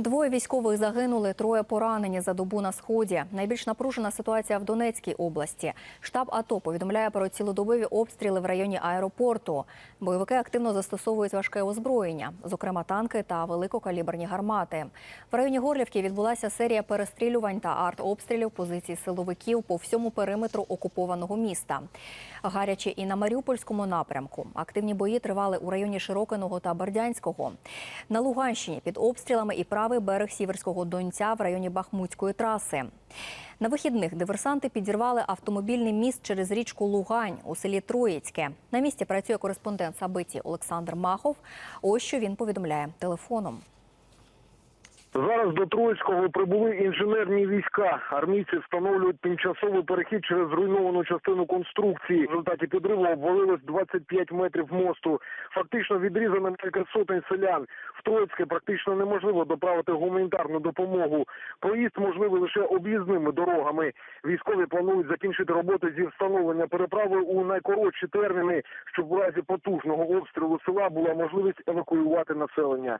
Двоє військових загинули, троє поранені за добу на сході. Найбільш напружена ситуація в Донецькій області. Штаб АТО повідомляє про цілодобові обстріли в районі аеропорту. Бойовики активно застосовують важке озброєння, зокрема танки та великокаліберні гармати. В районі Горлівки відбулася серія перестрілювань та артобстрілів позицій силовиків по всьому периметру окупованого міста. Гаряче і на Маріупольському напрямку. Активні бої тривали у районі Широкиного та Бердянського. На Луганщині під обстрілами і правий берег Сіверського Донця в районі Бахмутської траси. На вихідних диверсанти підірвали автомобільний міст через річку Лугань у селі Троїцьке. На місці працює кореспондент Сабиті Олександр Махов. Ось що він повідомляє телефоном. Зараз до Троїцького прибули інженерні війська. Армійці встановлюють тимчасовий перехід через зруйновану частину конструкції. В результаті підриву обвалилось 25 метрів мосту. Фактично відрізано кілька сотень селян. В Троїцьке практично неможливо доправити гуманітарну допомогу. Проїзд можливий лише об'їзними дорогами. Військові планують закінчити роботи зі встановлення переправи у найкоротші терміни, щоб у разі потужного обстрілу села була можливість евакуювати населення.